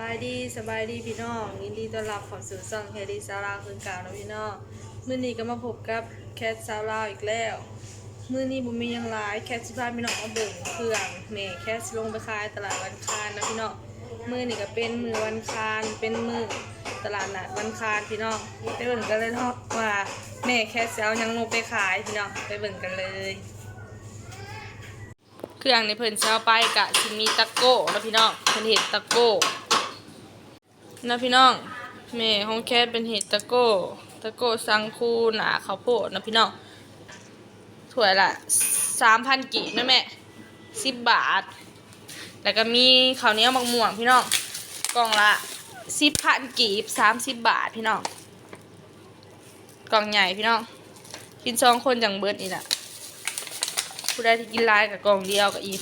บายดีสบายดีพี่น้องยินดีต้อนรับเขอสู่ซ่องแคดีซาลาคืนเก่านะพี่น้องมื้อนี้ก็มาพบกับแคทซาลาอีกแล้วมื้อนี้บ่มีหยังหลายแคทสิพาพี่น้องมาเบิ่งเครื่องแม่แคทสิลงไปขายตลาดวันคานนะพี่น้องมื้อนี้ก็เป็นมื้อวันคานเป็นมื้อตลาดนัดวันคานพี่น้องไปเบิ่งกันเลยเนาะว่าแม่แคทสิเอาหยังลงไปขายพี่น้องไปเบิ่งกันเลย เครื่องในเพิ่นสิเช้าไปกะสิมีตะโก้นะพี่น้องเพิ่นเห็ดตะโก้ นะพี่น้องแม่ของแคทเป็นเห็ดตะโก้ตะโก้สังคูหนาข้าวโพดนะพี่น้องถ้วยละสามพันกีบนะแม่สิบบาท แล้วก็มีข้าวเหนียวมักม่วงพี่น้องกล่องละสิบพันกีบสามสิบบาทพี่น้องกล่องใหญ่พี่น้องกินสองคนจังเบิดนี่แหละผู้ใดที่กินลายกับกล่องเดียวกับอีก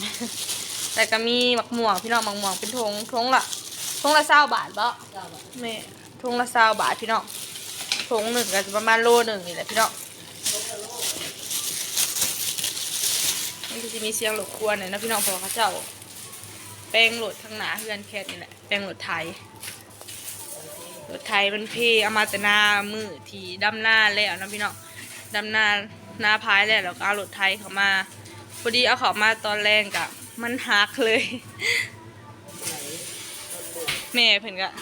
แต่ก็มีมักหม่วงพี่น้องมักหม่วงเป็นทงทงละ ทงละเศร้าบาทบ่แม่ทงละเศร้าบาทพี่น้องทงหนึ่งก็จะประมาณโลหนึ่งนี่แหละพี่น้องมันก็จะมีเสียงหลบกวนหน่อยนะพี่น้องเพอเขาเจ้า แป้งโหลดทั้งหนาเพื่อนแคทนี่แหละแป้งโหลดไทยโหลดไทยมันเพเอามาแต่หน้ามือที่ดำหน้าแล้วนะพี่น้องดำนาหน้าพายแล้วแล้วก็เอารถไทยเขามาพอดีเอาเขามาตอนแรกกะมันหักเลย แม่เพิ่นกะ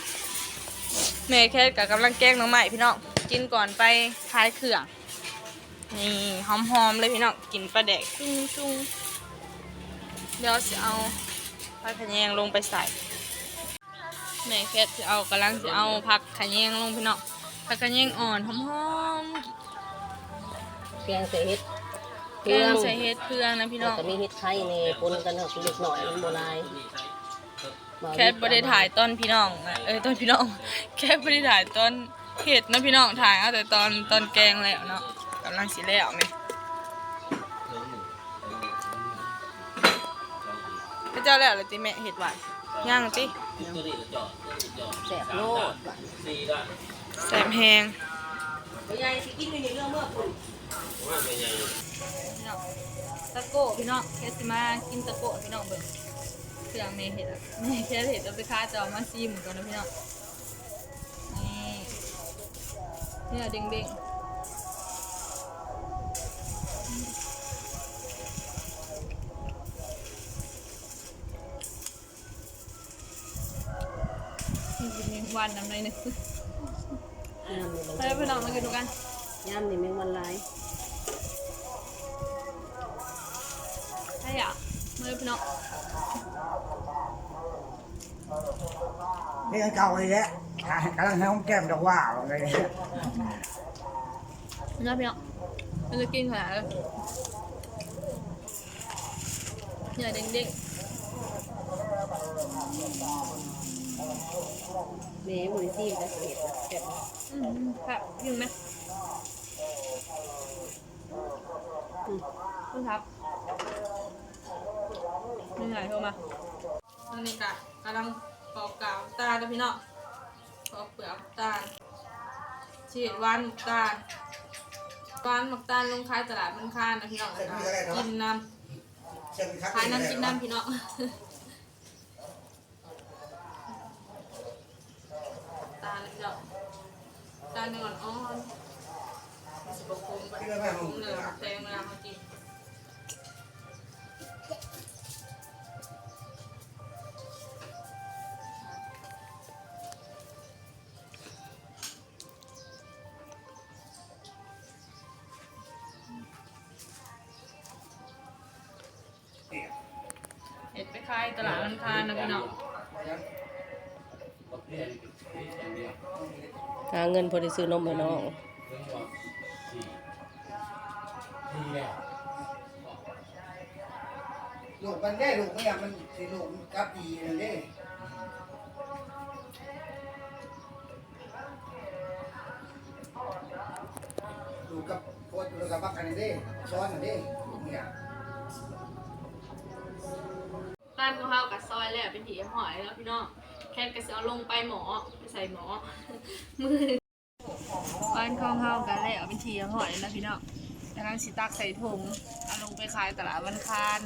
แม่แค่กะกำลังแกล้งน้องใหม่พี่น้องกินก่อนไปทายเครื่องนี่หอมๆเลยพี่น้องกินปลาแดกชุ่งชุ่งเดี๋ยวจะเอาผักขะแยงลงไปใส่แม่แค่จะเอากำลังจะเอาผักขะแยงลงพี่น้องผักขะแยงอ่อนหอมๆเพียงใส่เฮ็ดแกงใส่เห็ดเพื่องนะพี่น้องแต่มีเฮ็ดไข่นี่ปนกันเนาะเล็กหน่อยมันบ่หลาย แค่บ่ได้ถ่ายตอนพี่น้องอะเออตอนพี่น้อง แค่บ่ได้ถ่ายตอนเห็ดนะพี่น้องถ่ายเอาแต่ตอนตอนแกงแล้วเนาะกำลังสิแล้วไหมพระเจ้าแล้วเลยติแม่เห็ดหวานย่างติแซ่บโลดว่ะแสบแหงบ่ใหญ่สิกินอยู่ในเรื่องเมื่อคุณพี่น้องตะโก้พี่น้องแค่สิมากินตะโก้พี่น้องเบิ่ง เครื่องแม่เห็ดอะแม่แค่เห็ดเอาไปค้าจะเอามาซีหมก่อนนะพี่น้องนี่เนี่ยเด้งๆกินแมงวันน้ำในหนึ่งยามนี่ไปไปลองมากินดูกันยามนี่แมงวันหลายใช่อะมาเลยพี่น้อง นี่เก่าเลยแหละกำลังให้ห้องแก้มดอกว่าอะไรเงี้ยนะพี่น้องมันจะกินขนาดเลยเนี่ยเด้งแม่บ่ได้ซีมแต่เฮ็ดนะแซ่บๆอืมครับยิงไหมอืมคุณครับนี่ไงโทรมาตอนนี้กะ กำลังปอกกาวตาลนะพี่น้องปอกเปลือกตาลฉีดหวานหมึกตาลหวานหมึกตาลลงขายตลาดมันคานนะพี่น้องแล้วก็กินน้ำขายน้ำกินน้ำพี่น้องตาเลยพี่น้องตาเนื้ออ่อนสิบกุมแบบกุมเหลืองแดงเวลาเขากิน เห็ดไปขายตลาดมันคานนะพี่น้องหาเงินพอได้ซื้อนมให้น้องลูกมันได้ลูกไม่อยากมันสิลูกมันกลับดีนั่นเด้ลูกกับโคตรลูกกับบักกันนนเด้ซ้อนกันเด้ลูกเนี่ย บ้านข้าวเขากับซอยแล้วเป็นผีหอยแล้วพี่น้องแค่กระเสือลงไปหมอไปใส่หมอมือบ้านของเขากันแล้วเป็นผีหอยแล้วพี่น้องกำลังสิตักใส่ถุงเอาลงไปขายตลาดวันคาน